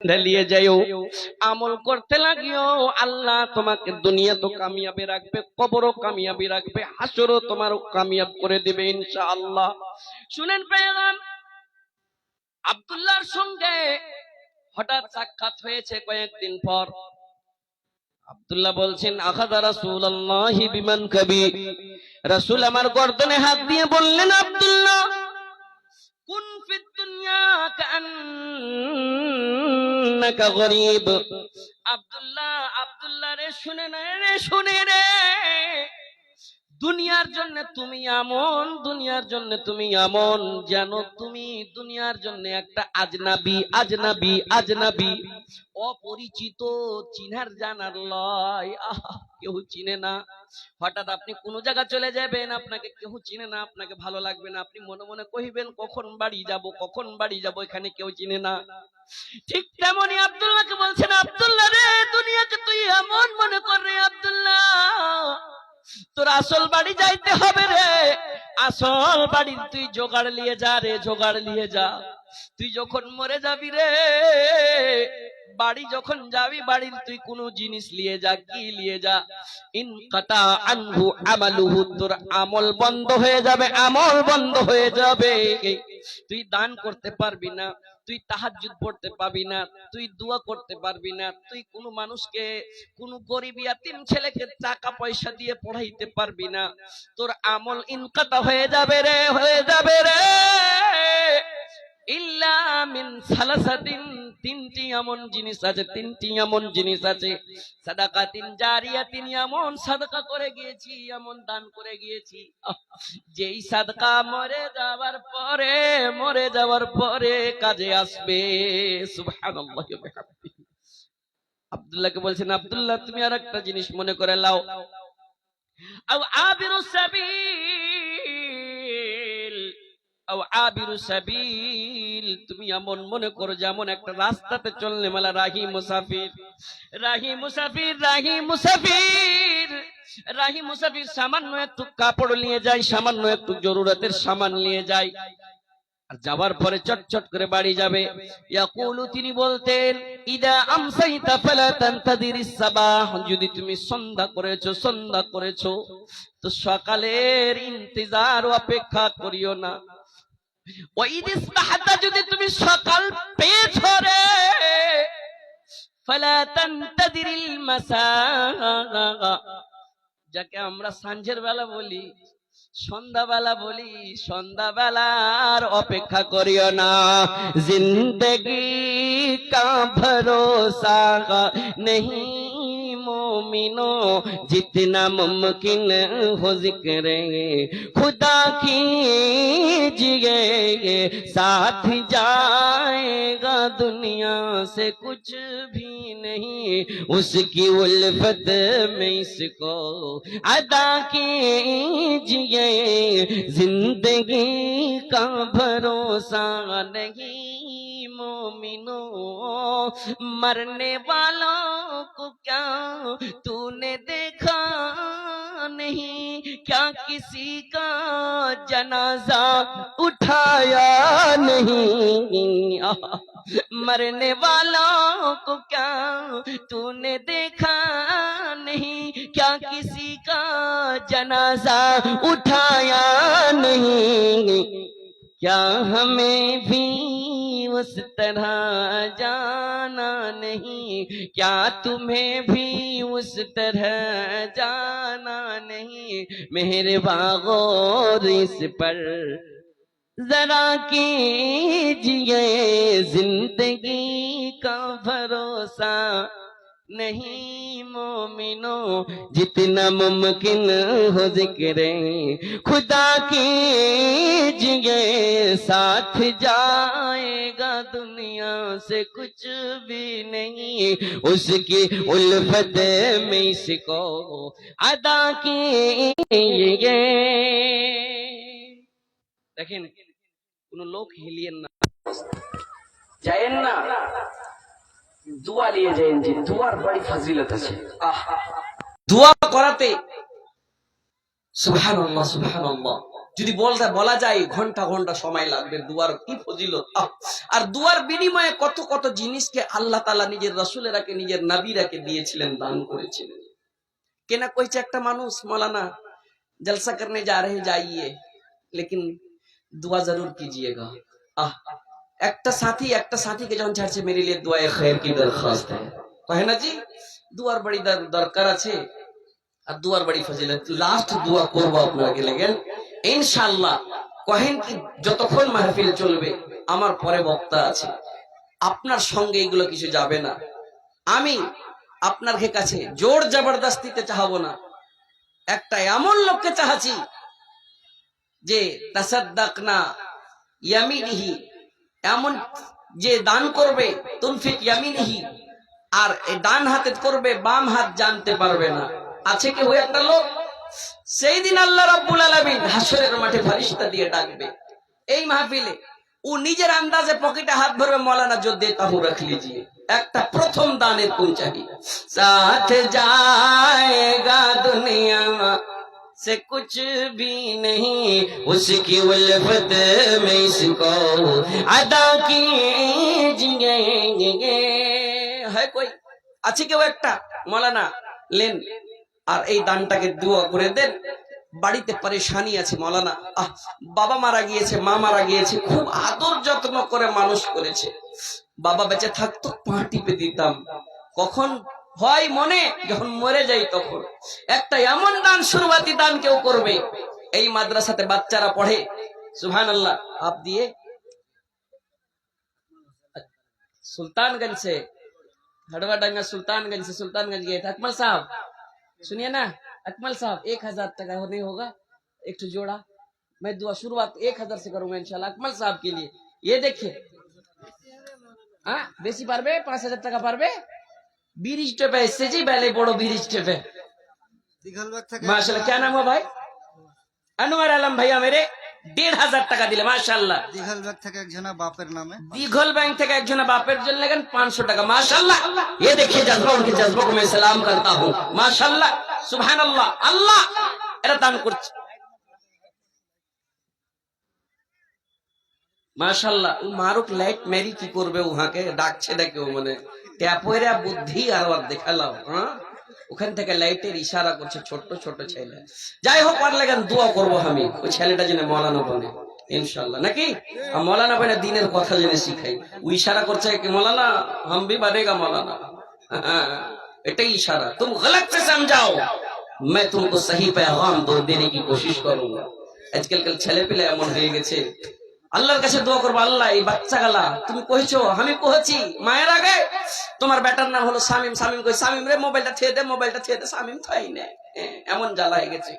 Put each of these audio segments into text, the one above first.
ঢালিয়ে যাইও। আমল করতে লাগিও। আল্লাহ তোমাকে দুনিয়া তো কামিয়াবি রাখবে কবরও কামিয়াবি রাখবে হাসরও তোমার কামিয়াব করে দেবে ইনশাআল্লাহ। শুনেন পেগাম আব্দুল্লাহর সঙ্গে হঠাৎ সাক্ষাৎ হয়েছে কয়েকদিন পর। আব্দুল্লাহ বলছেন আখাদা রাসূলুল্লাহি বিমান কবি? রাসূল আমার গর্দনে হাত দিয়ে বললেন আব্দুল্লাহ কুন ফিদ দুনিয়া কান্নাকা গরিব। আব্দুল্লাহ আব্দুল্লাহ রে শুনে না রে শুনে রে দুনিয়ার জন্য তুমি এমন, দুনিয়ার জন্য তুমি এমন, যেন তুমি দুনিয়ার জন্য একটা আজনাবি আজনাবি আজনাবি। অপরিচিত চিনার জানার লয় কেউ চিনে না। হঠাৎ আপনি কোন জায়গা চলে যাবেন, আপনাকে কেউ চিনে না, আপনাকে ভালো লাগবে না। আপনি মনে মনে কহিবেন, কখন বাড়ি যাব, কখন বাড়ি যাব, এখানে কেউ চিনে না। ঠিক তেমনই আব্দুল্লাহকে বলছেন, আব্দুল্লাহ রে, দুনিয়াকে তুই এমন মনে কর রে, আব্দুল্লাহ। তোর আসল বাড়ি যাইতে হবে রে। আসল বাড়ি তুই জোগাড় নিয়ে যা রে, জোগাড় নিয়ে যা। তুই যখন মরে যাবি রে, বাড়ি যখন যাবি, বাড়ির তুই কোন জিনিস নিয়ে যা, কি নিয়ে যা। ইন কাতা আনহু আমালুহু, তোর আমল বন্ধ হয়ে যাবে, আমল বন্ধ হয়ে যাবে। তুই দান করতে পারবি না। তুই তাহাজুদ পড়তে পাবি না, তুই দোয়া করতে পারবি না, তুই কোনো মানুষকে, কোনো গরিব ইয়াতিম ছেলেকে টাকা পয়সা দিয়ে পড়াইতে পারবি না। তোর আমল ইনকাতা হয়ে যাবে রে, হয়ে যাবে রে। ইল্লা মিন সালাসাতিন তিনটি এমন জিনিস আছে, তিনটি এমন জিনিস আছে। সাদাকা তিন জারিয়া, তিন এমন সাদকা করে গিয়েছি, এমন দান করে গিয়েছি। যেই সাদকা মরে যাওয়ার পরে, মরে যাওয়ার পরে কাজে আসবে। আব্দুল্লাহকে বলছেন, আব্দুল্লাহ, তুমি আর একটা জিনিস মনে করে লাও। আও সাবিল তুমি এমন মনে করো যেমন একটা রাস্তাতে চললে রাহি মুসাফির। রাহি মুসাফির রাহি মুসাফির। রাহি মুসাফির সামান্য একটু কাপড় নিয়ে যায়, সামান্য একটু জরুরতের সামান নিয়ে আর যাবার পরে চটচট করে বাড়ি যাবে। তিনি বলতেন সাবাহ। যদি তুমি সন্ধ্যা করেছ সন্ধ্যা করেছ, তো সকালের ইন্তজার অপেক্ষা করিও না। যদি তুমি সকাল পেয়েছ রে যাকে আমরা সাঁঝের বেলা বলি, সন্ধ্যাবেলা বলি, সন্ধ্যাবেলার অপেক্ষা করিও না। জিন্দগি কা ভরসা مومنو، جتنا ممکن ہو ذکر خدا کیجیے ساتھ جائے گا دنیا سے کچھ بھی نہیں۔ اس کی الفت میں اس کو ادا کیجیے۔ زندگی کا بھروسہ نہیں مومنوں، مرنے والوں کو کیا تو نے دیکھا نہیں؟ کیا کسی کا جنازہ اٹھایا نہیں؟ مرنے والوں کو کیا تو نے دیکھا نہیں؟ کیا کسی کا جنازہ اٹھایا نہیں؟ کیا ہمیں بھی اس طرح جانا نہیں؟ کیا تمہیں بھی اس طرح جانا نہیں؟ میرے باغور اس پر ذرا کیجیے زندگی کا بھروسہ۔ نہیں مومنو، جتنا ممکن ہو ذکر۔ خدا کیجیے ساتھ جائے گا، دنیا سے کچھ بھی نہیں۔ اس کی الفت میں اس کو ادا کیجیے۔ دیکھیں ان لوگ ہلین نہ جائن দোয়া নিয়ে যাইন যে দোয়ার বাড়ি ফাজিলত আছে। আহ। দোয়া করাতে সুবহানাল্লাহ সুবহানাল্লাহ। যদি বলতে, বলা যায় ঘণ্টা ঘণ্টা সময় লাগবে দুয়ার কি ফজিল আর দুয়ার বিনিময়ে কত কত জিনিসকে আল্লাহ তালা নিজের রসুলেরাকে, নিজের নাবিরাকে দিয়েছিলেন, দান করেছিলেন। কেনা কইছে একটা মানুষ, মলানা, জলসা করনে যা রে, যাইয়ে। লেকিন দুয়া জরুর কিজিয়েগা আহ। একটা সাথী, একটা সাথীকে যখন ছাড়ছে, মেরে লিয়ে দোয়া খের কি দরখাস্ত? কহে না জি? দুয়ার বাড়ি দর- দরকার আছে। আর দুয়ার বাড়ি ফজিলত লাস্ট দোয়া করব আপনাকে লেগেন। ইনশাআল্লাহ, কহেন কি, যতক্ষণ মাহফিল চলবে, আমার পরে বক্তা আছে। আপনার সঙ্গে এগুলো কিছু যাবে না। আমি আপনার কাছে জোর জবরদস্তিতে চাহাবো না। একটা এমন লোককে চাহাছি যে তাসাদ্দাক না ইয়ামিনিহি এমন যে দান করবে তুনফিক ইয়ামিনহি। আর ডান হাতে করবে, বাম হাত জানতে পারবে না। আছে কি ওই একটা লোক? সেই দিন আল্লাহ রাব্বুল আলামিন হাসরের মাঠে ফারিস্তা দিয়ে ডাকবে। এই মাহফিলে ও নিজের আন্দাজে পকেটে হাত ভরবে, মলানা যোদ্ধে তাহু রাখ লিজিয়ে একটা প্রথম দানের পৌঁছাবি সাথে যায়গা দুনিয়া से कुछ भी नहीं उसकी उल्फत में इसको अदा कीजिए है कोई আছে কেউ একটা মৌলানা লেন আর এই দানটাকে দুয়া করে দেন বাড়িতে পরেশানি আছে মৌলানা আহ বাবা মারা গিয়েছে মা মারা গিয়েছে খুব আদর যত্ন করে মানুষ করেছে বাবা বেঁচে থাকতো পা টিপে দিতাম কখন হয় মনে যখন মরে যাই তখন একটা এমন দান শুরুয়াতি দান কেউ করবে এই মাদ্রাসাতে বাচ্চারা পড়ে সুহান আল্লাহ আপ দিয়ে सुल्तानगंज से हड़वा डंगा सुल्तानगंज से सुल्तानगंज गए थे अकमल साहब सुनिए ना अकमल साहब एक हजार तक नहीं होगा एक ठो जोड़ा मैं दुआ शुरुआत एक हजार से करूंगा इंशाल्लाह अकमल साहब के लिए ये देखिए हाँ বেশি পারবে পাঁচ হাজার টাকা পারবে ব্রিজ টেপে বেলে বড় টেপে মাসাল্লাহ কেন ভাই? আনোয়ার আলম ভাইয়া দেড় হাজার টাকা দিলে মাসাল্লাহ দিঘল ব্যাংক থেকে একজনা বাপের নামে। দিঘল ব্যাংক থেকে বাপের জন্য পাঁচশো টাকা মাসাল্লাহ এ দেখে জজবা উনকে জজবা সালাম মাসাল্লাহ আল্লাহ এটা দান করছে। মাশাল্লাহ ও মারুক লাইট মেরি কি করবে উহাকে ডাকছে দেখে ও মানে ট্যাপেরা বুদ্ধি আর আর দেখালাম হ্যাঁ ওখান থেকে লাইটের ইশারা করছে ছোট ছোট ছেলে যাই হোক আর লাগেন দোয়া করবো আমি ওই ছেলেটা যেন মৌলানা বনে ইনশাল্লাহ নাকি আর মৌলানা বনে দিনের কথা জেনে শিখাই ও ইশারা করছে কি মৌলানা हम भी बनेगा मौलाना हाँ, এটাই ইশারা तुम गलत से समझाओ मैं तुमको सही पैगाम दो देने की कोशिश करूंगा আজকালকার ছেলে পেলে এমন হয়ে গেছে আল্লাহর কাছে দোয়া করব আল্লাহ এই বাচ্চা গালা তুমি কহেছো আমি কহেছি মায়ের আগে? তোমার বেটার নাম হলো সামিম সামিম কই সামিম রে মোবাইলটা ছেড়ে দে মোবাইলটা ছেড়ে দে সামিম থাই না। এমন জ্বালা হয়ে গেছে।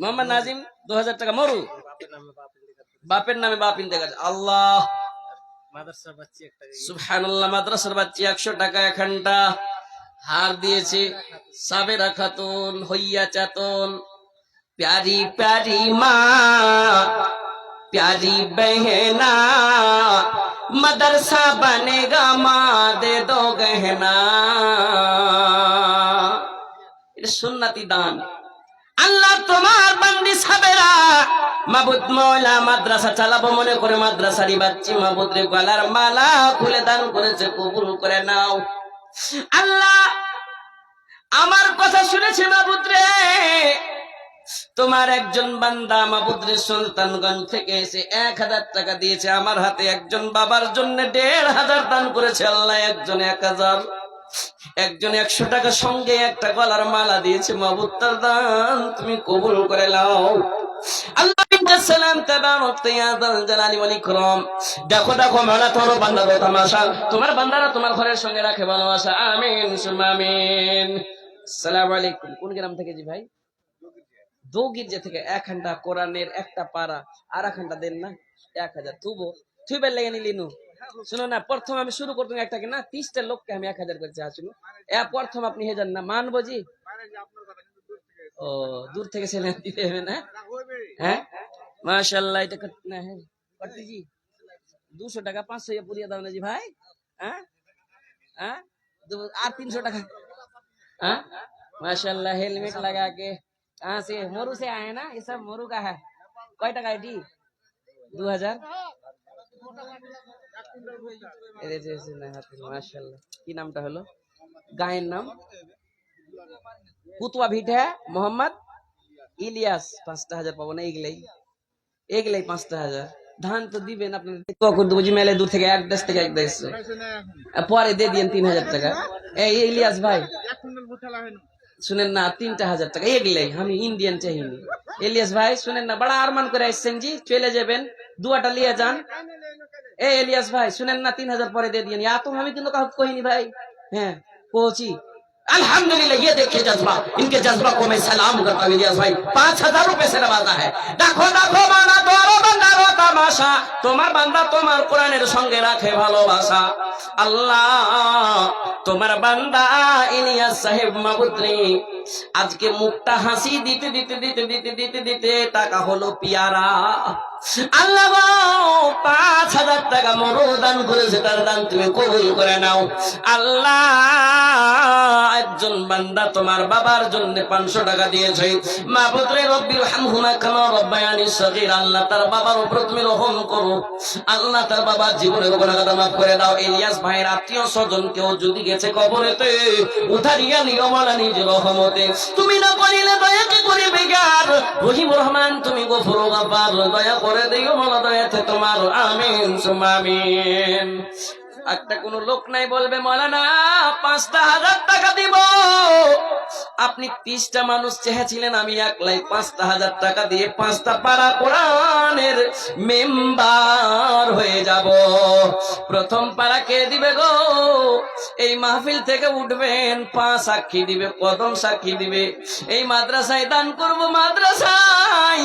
মোহাম্মদ নাজিম দু হাজার টাকা। মরু। বাপের নামে বাপ ইন্তে গেছে আল্লাহ। সুবহানাল্লাহ মাদ্রাসার বাচ্চা একশো টাকা এখানটা হার দিয়েছে। সাবেরা খাতুন হইয়া চাতন। প্যারি প্যারি মা। प्यारी बहना मदरसा बनेगा माँ दे दो गहना এটা সুন্নতি দান আল্লাহ তোমার বান্দি সাবেরা মাবুদ ময়লা মাদ্রাসা চালাবো মনে করে মাদ্রাসারি বাচ্চি মাবুদ রে গলার মালা খুলে দান করেছে কবুল করে নাও আল্লাহ আমার কথা শুনেছে মাবুদ রে তোমার একজন বান্দা মাবুদ্রের সুলতানগঞ্জ থেকে এসে এক হাজার টাকা দিয়েছে, আমার হাতে একজন বাবার জন্য দেড় হাজার দান করেছে, আল্লাহ একজন এক হাজার, একজন একশো টাকা সঙ্গে একটা গলার মালা দিয়েছে, মাবুদ তার দান তুমি কবুল করে সালাম মাওলা তোমার বান্দার তোমার ঘরের সঙ্গে আমিন সুমা আমিন। আসসালামু আলাইকুম, কোন গ্রাম থেকে জি ভাই? দু গির্জে থেকে এক হান্ডা কোরআনের একটা পারা, আর এক হান্ডা দেন না, এক হাজার। তুবো তুই বেল লেগে নিলি শুনো না, প্রথম আমি শুরু করতাম একটাকে না, তিরিশটা লোককে আমি এক হাজার করে চা এ, প্রথম আপনি হেজার না, মানবো জি। ও, দূর থেকে ছেলে দিতে হবে না? হ্যাঁ? মাশাল্লাহ, এটা না হ্যাঁ? জি? দুশো টাকা, পাঁচশো পুরিয়ে দাও না জি ভাই। হ্যাঁ? হ্যাঁ? আর তিনশো টাকা। হ্যাঁ? মাশাল্লাহ হেলমেট লাগা কে کہاں سے مورو سے آئے نا، یہ سب مورو کا ہے۔ کوئی ٹکا ہے جی؟ دو ہزار۔ محمد শুনেন না তিনটা হাজার টাকা এগুলাই আমি ইন্ডিয়ান চাইনি ইলিয়াস ভাই শুনেন না বড় আরমান করে আসছেন জি চলে যাবেন দুয়াটা লিয়ে যান এ ইলিয়াস ভাই শুনেন না তিন हजार পরে दे दिए या तो हमें किन्हों का कोई नहीं भाई हैं पहुंची अल्हम्दुलिल्लाह ये देखिए जज्बा इनके जज्बा को मैं सलाम करता हूँ इलियास भाई पांच हजार रुपए से नवाजा है দেখো দেখো মানা তোর বান্দার তামাশা তোমার বান্দা তোমার কোরআনের সঙ্গে রাখে ভালোবাসা আল্লাহ তোমার বান্দা ইলিয়াস সাহেব মাবুদ্রি আজকে মুখটা হাসি দিতে দিতে দিতে দিতে দিতে দিতে টাকা হলো পিয়ারা। আল্লাহ পাঁচ হাজার টাকা মরদান করেছে, তার দান তুমি কবুল করে নাও। আল্লাহ, একজন বান্দা তোমার বাবার জন্য পাঁচশো টাকা দিয়েছে। মা পুত্রে রব্বির হামহুমা কামা রব্বায়ানি আল্লাহ তার বাবার উপর তুমি রহম করো। আল্লাহ তার বাবার জীবনের গুণাগাতা মাফ করে দাও। ইলিয়াস ভাইয়ের আত্মীয় স্বজন কেউ যদি গেছে কবরেতে। উঠারিয়া নিও মালা নিজ রহমতে। তুমি না করিলে দয়া কি করিবে গার রহিম রহমান, তুমি গফুর গাফার, দয়া করে দিও মালা দয়াতে তোমার। আমিন সুমামিন একটা কোন লোক নাই বলবে, মৌলানা পাঁচটা হাজার টাকা দিব। আপনি তিরিশটা মানুষ চেয়েছিলেন, আমি একলাই পাঁচটা হাজার টাকা দিয়ে পাঁচটা পাড়া কোরআনের মেম্বার হয়ে যাব। প্রথম পাড়া কে দিবে গো? এই মাহফিল থেকে উঠবেন, পা সাক্ষী দিবে, কদম সাক্ষী দিবে। এই মাদ্রাসায় দান করব মাদ্রাসায়।